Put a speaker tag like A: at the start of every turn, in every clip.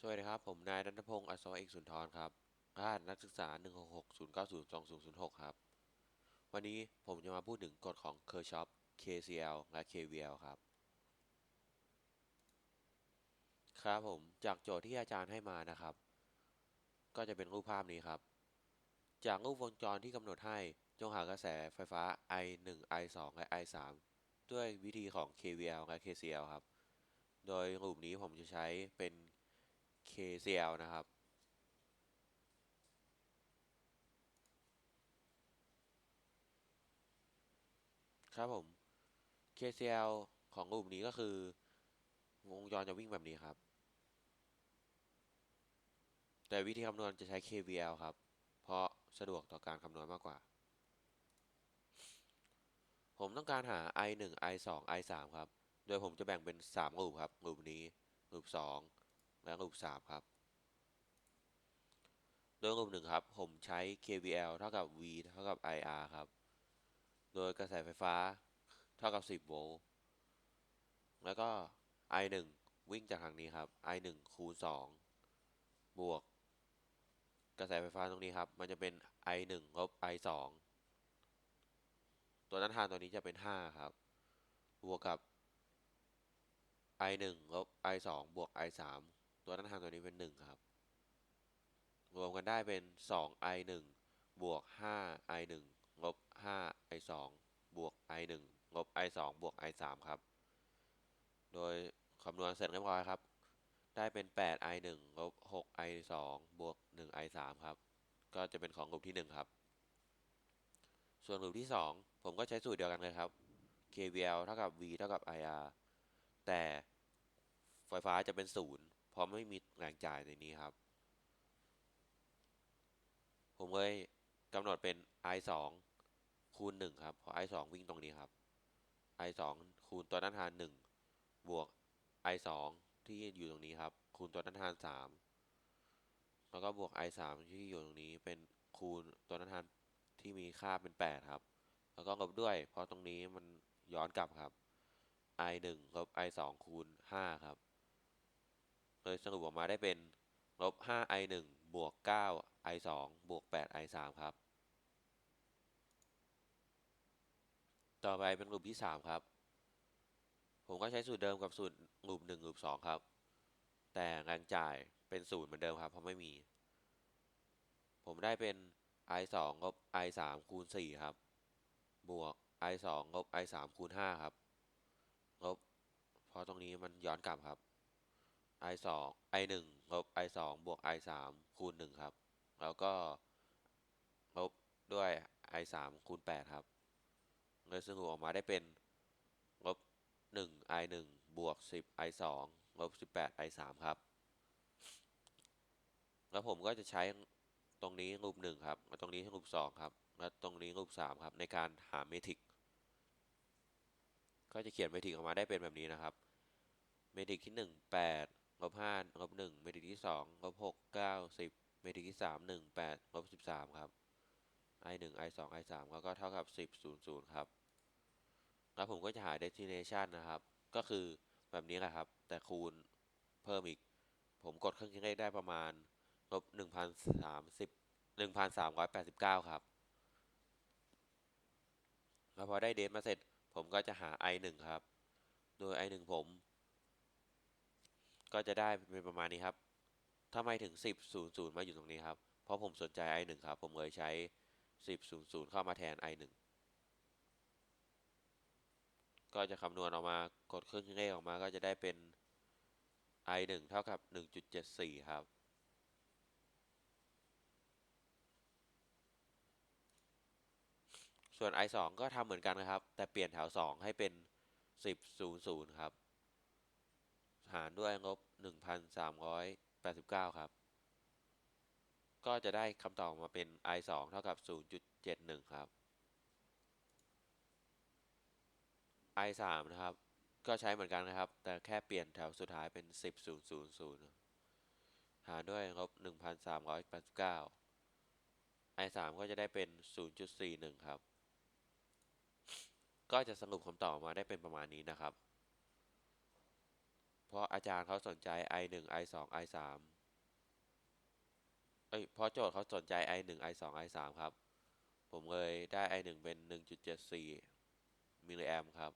A: สวัสดีครับ ผมนายนันทพงศ์อัศวะเอกสุนทรครับรหัสนักศึกษา 166090206ครับ วันนี้ผมจะมาพูดถึงกฎของ Kirchhoff KCL และ KVL ครับ ครับผม จากโจทย์ที่อาจารย์ให้มานะครับ ก็จะเป็นรูปภาพนี้ครับ จากรูปวงจรที่กำหนดให้ จงหากระแสไฟฟ้า I1 I2 และ I3 ด้วยวิธีของ KVL และ KCL ครับ โดยรูปนี้ผมจะใช้เป็น KCL นะครับ ครับผม KCL ของรูปนี้ก็คือ วงจรจะวิ่งแบบนี้ครับ แต่วิธีคำนวณจะใช้ KVL ครับ เพราะสะดวกต่อการคำนวณมากกว่า ผมต้องการหา I1 I2 I3 ครับ โดยผมจะแบ่งเป็น3รูปครับรูปนี้รูป2 และรูป 3 ครับ โดยรูปหนึ่งครับ ผมใช้ KVL เท่ากับ V เท่ากับ IR ครับ โดยกระแสไฟฟ้าเท่ากับ 10 โวลต์ แล้วก็ I1 วิ่งจากทางนี้ครับ I1 คูณ 2 บวก กระแสไฟฟ้าตรงนี้ครับ มันจะเป็น I1 ลบ I2 ตัวต้นทานตัวนี้จะเป็น 5 ครับ บวกกับ I1 ลบ I2 บวก I3 ตัวต้านทานตัวนี้เป็น 1 ครับ รวมกันได้เป็น 2 I1 บวก5 I1 ลบ5 I2 บวก I1 ลบ I2 บวก I3 ครับ โดยคำนวณเสร็จเรียบร้อยครับ ได้เป็น 8 I1 ลบ6 I2 บวก1 I3 ครับ ก็จะเป็นของรูปที่ 1 ครับ ส่วนรูปที่ 2 ผมก็ใช้สูตรเดียวกันเลยครับ KVL เท่ากับ V เท่ากับ IR แต่ไฟฟ้าจะเป็นศูนย์ ราะไม่มีแรงจ่ายในนี้ครับ ผมเลยกำหนดเป็น I 2คูณ1ครับเพราะ I 2วิ่งตรงนี้ครับ I 2คูณตัวต้านทาน1บวก I 2ที่อยู่ตรงนี้ครับ คูณตัวต้านทาน 3 แล้วก็บวก I 3ที่อยู่ตรงนี้เป็นคูณตัวต้านทานที่มีค่าเป็น 8 ครับ แล้วก็ลบด้วย เพราะตรงนี้มันย้อนกลับครับ I 1ลบ I 2คูณ5ครับ ยสรุปออกมาได้เป็นลบ5 I 1บวก9 I 2บวก8 I 3ครับ ต่อไปเป็นรูปที่ 3 ครับ ผมก็ใช้สูตรเดิมกับสูตรรูป1รูป2ครับ แต่แรงจ่ายเป็นศูนย์เหมือนเดิมครับ เพราะไม่มี ผมได้เป็น I 2ลบ I 3คูณ4ครับ บวก I 2ลบ I 3คูณ5ครับ ลบ เพราะตรงนี้มันย้อนกลับครับ I 2 I 1ลบ I 2บวก I 3คูณ1ครับ แล้วก็ลบด้วย I 3คูณ8ครับเลยสรุปออกมาได้เป็นลบ1 I 1บวก 10 I 2ลบ18 I 3ครับ แล้วผมก็จะใช้ตรงนี้รูป1ครับและตรงนี้รูป2ครับ และตรงนี้รูป3ครับ ในการหาเมทริก ก็จะเขียนเมทริกออกมาได้เป็นแบบนี้นะครับ เมทริกที่ 1 8 ลบห้าลบหนึ่งเมตริกที่สองลบหกเก้าสิบเมตริกที่สามหนึ่งแปดลบสิบสามครับ i หนึ่ง i สอง i สามแล้วก็เท่ากับสิบศูนย์ศูนย์ครับ แล้วผมก็จะหา destination นะครับ ก็คือแบบนี้แหละครับ แต่คูณเพิ่มอีก ผมกดเครื่องคิดเลขได้ประมาณลบหนึ่งพันสามสิบหนึ่งพันสามร้อยแปดสิบเก้าครับ แล้วพอได้เดทมาเสร็จ ผมก็จะหา i หนึ่งครับ โดย i หนึ่งผม ก็จะได้เป็นประมาณนี้ครับทำไมถึง 10 0 0 มาอยู่ตรงนี้ครับ เพราะผมสนใจ i 1 ครับ ผมเลยใช้ 10 0 0 เข้ามาแทน i 1 ก็จะคำนวณออกมากดเครื่องเลขออกมาก็จะได้เป็น i 1 เท่ากับ 1.74 ครับ ส่วน i 2 ก็ทำเหมือนกันนะครับ แต่เปลี่ยนแถว 2 ให้เป็น 10 0 0 ครับ หารด้วยงบ 1,389 ครับ ก็จะได้คำตอบมาเป็น i 2เท่ากับ 0.71 ครับ i 3นะครับ ก็ใช้เหมือนกันนะครับ แต่แค่เปลี่ยนแถวสุดท้ายเป็น 10 0 0 0 หารด้วยงบ 1,389 i 3ก็จะได้เป็น 0.41 ครับ ก็จะสรุปคำตอบมาได้เป็นประมาณนี้นะครับ ราะอาจารย์เขาสนใจ i หนึ่ง i สอง i สามเอ้ยเพราะโจทย์เขาสนใจ i หนึ่ง i สอง i สามครับ ผมเลยได้ i หนึ่งเป็นหนึ่งจุดเจ็ดสี่มิลลิแอมครับ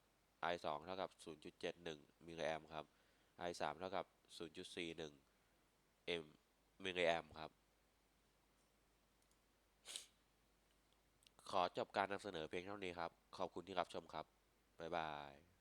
A: i สองเท่ากับศูนย์จุดเจ็ดหนึ่งมิลลิแอมครับ i สามเท่ากับศูนย์จุดสี่หนึ่ง m มิลลิแอมครับ ขอจบการนำเสนอเพียงเท่านี้ครับ ขอบคุณที่รับชมครับ บ๊ายบาย